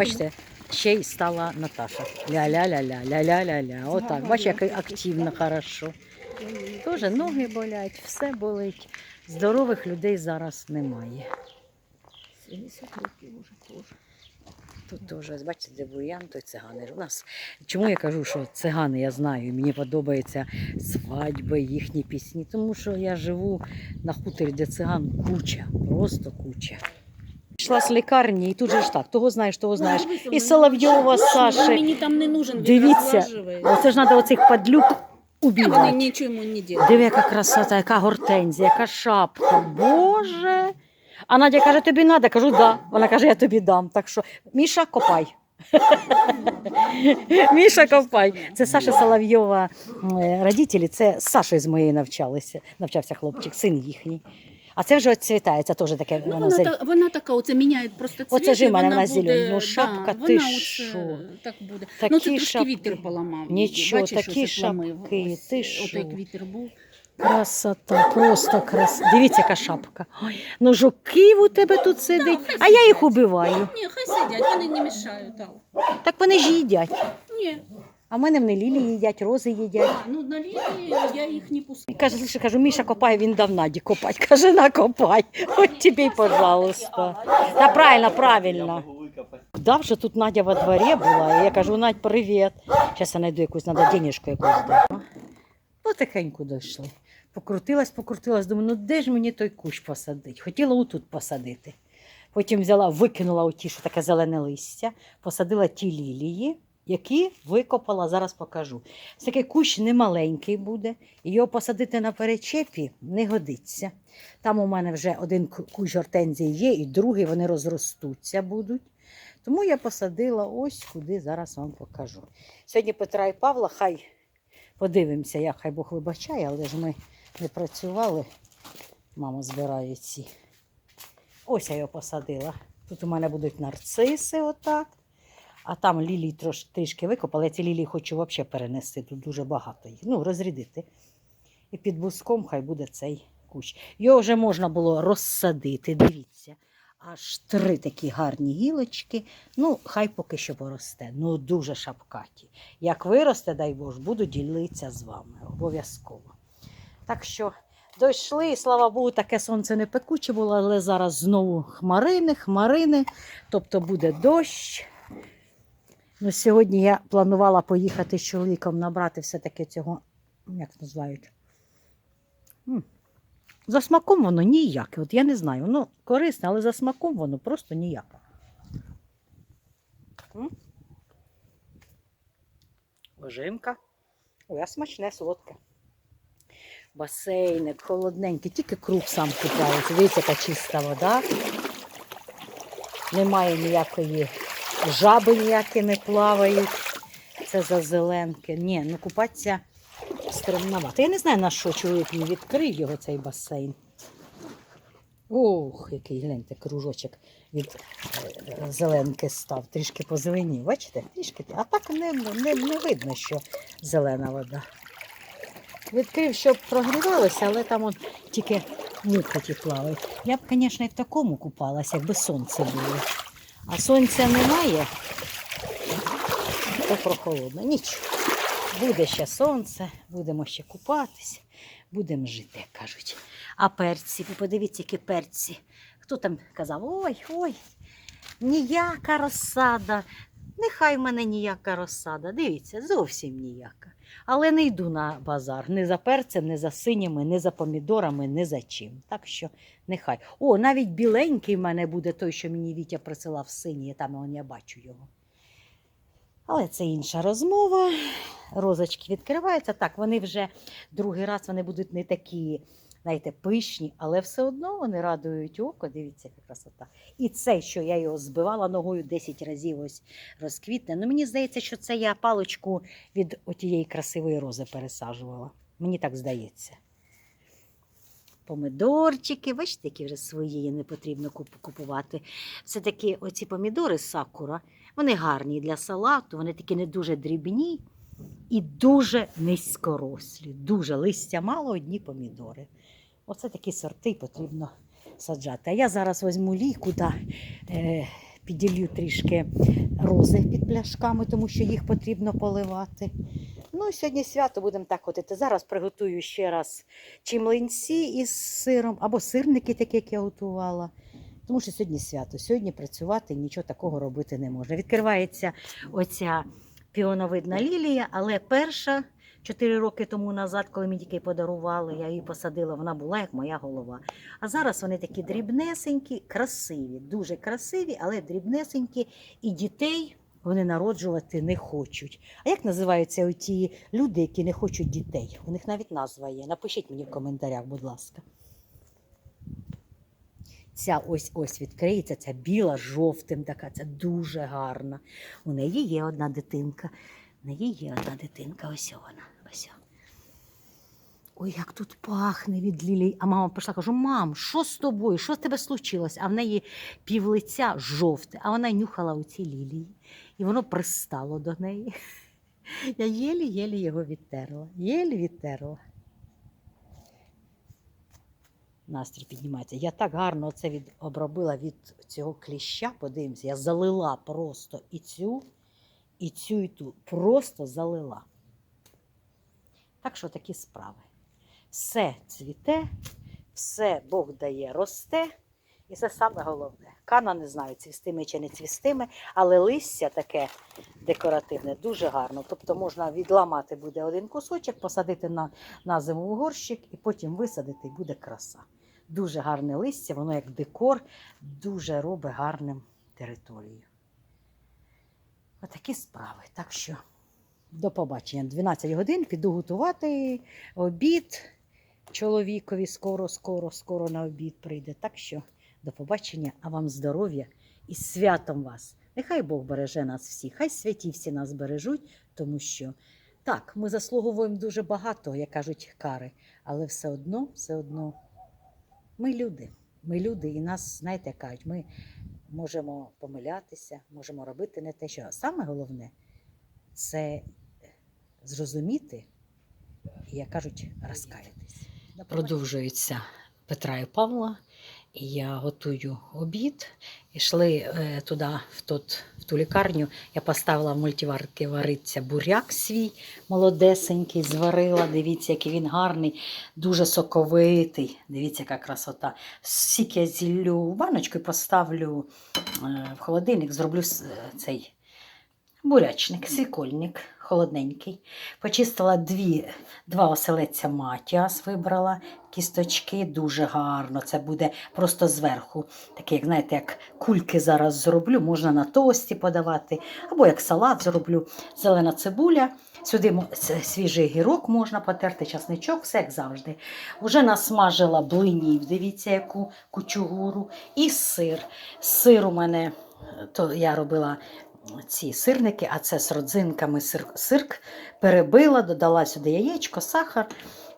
Бачите, ще й стала Наташа. Ля-ля-ля-ля, ля-ля-ля-ля. Отак. Бачиш, як активно, хорошо. Тоже ноги болять, все болить. Здорових людей зараз немає. 70 років уже теж. Тут теж, бачите, де бур'ян, той цигани. У нас чому я кажу, що цигани я знаю, мені подобаються свадьби, їхні пісні, тому що я живу на хуторі, де циган куча, просто куча. Йшла з лікарні, і тут же ж так, того знаєш, того знаєш. І Соловйова, Саші. Мені там не нужен, він Дивіться, розлаживає. Оце ж треба оцих падлюк вони убивати. нічого йому не роблять. Диви, яка красота, яка гортензія, яка шапка. Боже. А Надя каже, тобі треба? Кажу, да. Вона каже, я тобі дам. Так що, Міша, копай. Міша, копай. Це Саша Соловйова е, родителі, це з Сашою з моєю навчалися. Навчався хлопчик, син їхній. А це вже оцвітається, теж таке. Ну, воно вона, зель- та, вона така, оце міняє просто цвіт. Оце ж і в мене вона вона Ну, шапка, да, ти вона оце що? Так буде. Такі ну, це трошки шапки. вітер поламав. Нічого, Бачиш, такі отламив. шапки, Ось, ти От що? як вітер був. Красота, просто краса. Дивіться, яка шапка. Ой, ну жуків у тебе тут сидить, а я їх убиваю. Ні, хай сидять, вони не мішають. Так. Так вони ж їдять. Ні, А в мене вони лілі їдять, рози їдять. ну на лінії я їх не пускаю. Каже, слушай, кажу, Міша копає, він дав Наді копать. Каже, накопай. От тобі, й, пожалуйста. Та правильно, правильно. Да, вже тут Надя во дворі була, і я кажу, Надь, привіт. Зараз я знайду якусь, треба денежку якусь дати. Потихеньку дійшли. Покрутилась, покрутилась, думаю, ну де ж мені той кущ посадити? Хотіла отут посадити. Потім взяла, викинула оті, що таке зелене листя, посадила ті лілії, які викопала, зараз покажу. Це такий кущ немаленький буде, його посадити на перечепі не годиться. Там у мене вже один ку- кущ гортензії є, і другий вони розростуться будуть. Тому я посадила ось куди зараз вам покажу. Сьогодні Петра і Павла, хай подивимося, як хай Бог вибачає, але ж ми не працювали. Мама збирає ці. Ось я його посадила. Тут у мене будуть нарциси, отак. А там лілії трош, трішки викопали. Я ці лілії хочу взагалі перенести. Тут дуже багато їх. Ну, розрядити. І під буском хай буде цей кущ. Його вже можна було розсадити. Дивіться. Аж три такі гарні гілочки. Ну, хай поки що поросте. Ну, дуже шапкаті. Як виросте, дай Боже, буду ділитися з вами. Обов'язково. Так що дійшли, слава Богу, таке сонце не пекуче було, але зараз знову хмарини, хмарини, тобто буде дощ. Ну, сьогодні я планувала поїхати з чоловіком набрати все-таки цього, як називають. За смаком воно ніяке. От я не знаю, воно корисне, але за смаком воно просто ніяке. Ожимка. Ой, а смачне, солодке. Басейник, холодненький, тільки круг сам купається. Дивіться, яка чиста вода. Немає ніякої жаби ніякі не плавають. Це за зеленки. Ні, ну купатися стремновато. Я не знаю, на що чоловік мені відкрив його цей басейн. Ох, який гляньте, кружочок від е, зеленки став. Трішки позеленів. Бачите? Трішки. А так не, не, не видно, що зелена вода. Відкрив, щоб прогрівалося, але там от тільки мухи ті плавають. Я б, звісно, і в такому купалася, якби сонце було. А сонця немає, то прохолодно. Нічого. Буде ще сонце, будемо ще купатись, будемо жити, як кажуть. А перці, ви подивіться, які перці. Хто там казав, ой, ой, ніяка розсада. Нехай в мене ніяка розсада. Дивіться, зовсім ніяка. Але не йду на базар не за перцем, не за синіми, не за помідорами, не за чим. Так що нехай. О, навіть біленький в мене буде той, що мені Вітя присилав синій, я там я бачу його. Але це інша розмова. Розочки відкриваються. Так, вони вже другий раз вони будуть не такі, знаєте, пишні, але все одно вони радують око. Дивіться, яка красота. І цей, що я його збивала ногою 10 разів, ось розквітне. Ну, мені здається, що це я паличку від отієї красивої рози пересаджувала. Мені так здається. Помидорчики, бачите, які вже свої не потрібно купувати. Все таки оці помідори сакура, вони гарні для салату, вони такі не дуже дрібні і дуже низькорослі. Дуже листя мало, одні помідори. Оце такі сорти потрібно саджати. А я зараз візьму лійку да, е, піділью трішки рози під пляшками, тому що їх потрібно поливати. Ну, і сьогодні свято будемо так ходити. Зараз приготую ще раз чи млинці із сиром, або сирники, такі, як я готувала. Тому що сьогодні свято. Сьогодні працювати нічого такого робити не можна. Відкривається оця піоновидна лілія, але перша чотири роки тому назад, коли мені тільки подарували, я її посадила, вона була як моя голова. А зараз вони такі дрібнесенькі, красиві, дуже красиві, але дрібнесенькі, і дітей вони народжувати не хочуть. А як називаються оті люди, які не хочуть дітей? У них навіть назва є. Напишіть мені в коментарях, будь ласка. Ця ось ось відкриється, ця біла жовтим така, це дуже гарна. У неї є одна дитинка. У неї є одна дитинка, ось вона. Ось. Ой, як тут пахне від лілій. А мама прийшла, кажу: мам, що з тобою? Що з тебе случилось? А в неї півлиця жовте, а вона нюхала оці лілії, і воно пристало до неї. Я єлі-єлі його відтерла. Єлі відтерла. Настрій піднімається. Я так гарно це від, обробила від цього кліща. Подивимося, я залила просто і цю, і цю, і ту. Просто залила. Так що такі справи. Все цвіте, все Бог дає, росте. І це саме головне. Кана не знаю, цвістиме чи не цвістиме, але листя таке декоративне, дуже гарно. Тобто можна відламати буде один кусочок, посадити на, на зиму в горщик і потім висадити, і буде краса. Дуже гарне листя, воно як декор, дуже робить гарним територію. Отакі справи. Так що до побачення. 12 годин піду готувати обід. Чоловікові скоро, скоро, скоро на обід прийде. Так що до побачення, а вам здоров'я і святом вас. Нехай Бог береже нас всіх, хай святі всі нас бережуть, тому що так, ми заслуговуємо дуже багато, як кажуть, кари, але все одно, все одно ми люди. Ми люди, і нас, знаєте, кажуть, ми можемо помилятися, можемо робити не те, що саме головне це зрозуміти і, як кажуть, розкаятись. Продовжується Петра і Павла, я готую обід. Ішли е, туди, в, тот, в ту лікарню. Я поставила в мультиварки вариться буряк свій молодесенький, зварила. Дивіться, який він гарний, дуже соковитий. Дивіться, яка красота. Сік я зіллю баночку і поставлю е, в холодильник, зроблю цей бурячник, свікольник холодненький. Почистила дві, два оселедця матіас, вибрала кісточки, дуже гарно. Це буде просто зверху. Таке, як знаєте, як кульки зараз зроблю, можна на тості подавати, або як салат зроблю. Зелена цибуля. Сюди свіжий гірок можна потерти, часничок, все як завжди. Уже насмажила блинів, дивіться, яку кучугуру, і сир. Сир у мене, то я робила ці сирники, а це з родзинками сир, сирк. Перебила, додала сюди яєчко, сахар.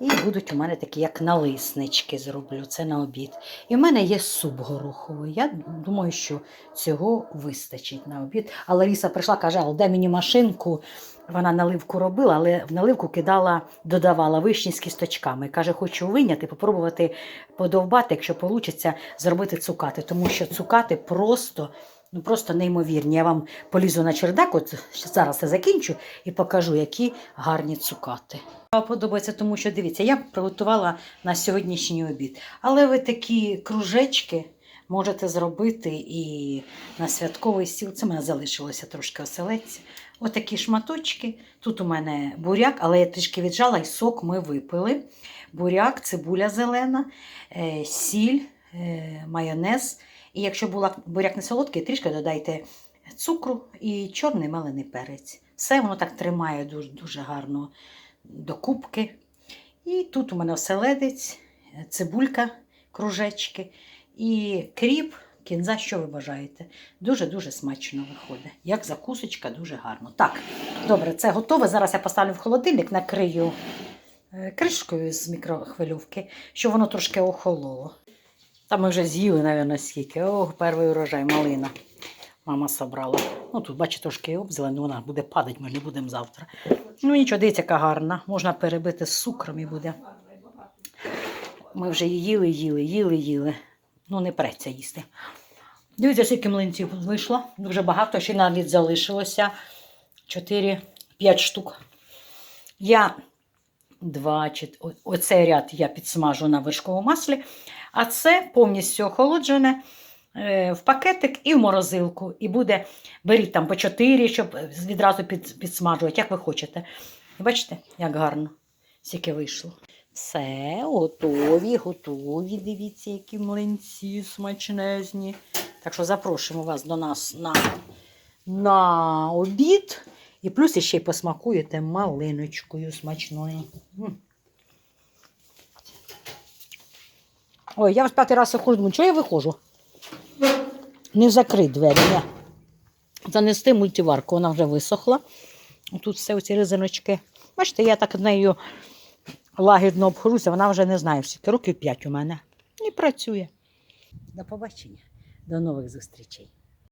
І будуть у мене такі, як налиснички зроблю. Це на обід. І в мене є суп гороховий. Я думаю, що цього вистачить на обід. А Ларіса прийшла, каже, «Ал, дай мені машинку. Вона наливку робила, але в наливку кидала, додавала вишні з кісточками. Каже, хочу виняти, попробувати подовбати, якщо вийде, зробити цукати. Тому що цукати просто, ну просто неймовірні. Я вам полізу на чердак, от зараз я закінчу і покажу, які гарні цукати. Подобається, тому що дивіться, я приготувала на сьогоднішній обід. Але ви такі кружечки можете зробити і на святковий стіл. Це в мене залишилося трошки оселедця. Отакі шматочки. Тут у мене буряк, але я трішки віджала і сок ми випили. Буряк, цибуля зелена, е, сіль, е, майонез. І якщо була буряк не солодкий, трішки додайте цукру і чорний мелений перець. Все воно так тримає дуже, дуже гарно до кубки. І тут у мене оселедець, цибулька, кружечки і кріп, кінза, що ви бажаєте. Дуже-дуже смачно виходить. Як закусочка, дуже гарно. Так, добре, це готове. Зараз я поставлю в холодильник, накрию е, кришкою з мікрохвильовки, щоб воно трошки охололо. Та ми вже з'їли, мабуть, скільки. Ох, перший урожай малина. Мама собрала. Ну, тут, бачите, трошки обзелена, вона буде падати, ми не будемо завтра. Ну нічого, дивіться, яка гарна. Можна перебити з цукром і буде. Ми вже їли, їли, їли, їли. Ну, не преться їсти. Дивіться, скільки млинців вийшло. Дуже багато, ще навіть залишилося 4-5 штук. Я два, чи- оцей ряд я підсмажу на вершковому маслі, а це повністю охолоджене е, в пакетик і в морозилку. І буде, беріть там по 4, щоб відразу під, підсмажувати, як ви хочете. Бачите, як гарно, скільки вийшло. Все, готові, готові. Дивіться, які млинці смачнезні. Так що запрошуємо вас до нас на, на обід. І плюс ще й посмакуєте малиночкою смачною. Ой, я вже п'ятий раз думаю, чого я виходжу? Не закрий двері. Не. Занести мультиварку, вона вже висохла. Тут все оці ризиночки. Бачите, я так нею лагідно обхожуся, вона вже не знає, скільки років п'ять у мене. І працює. До побачення, до нових зустрічей.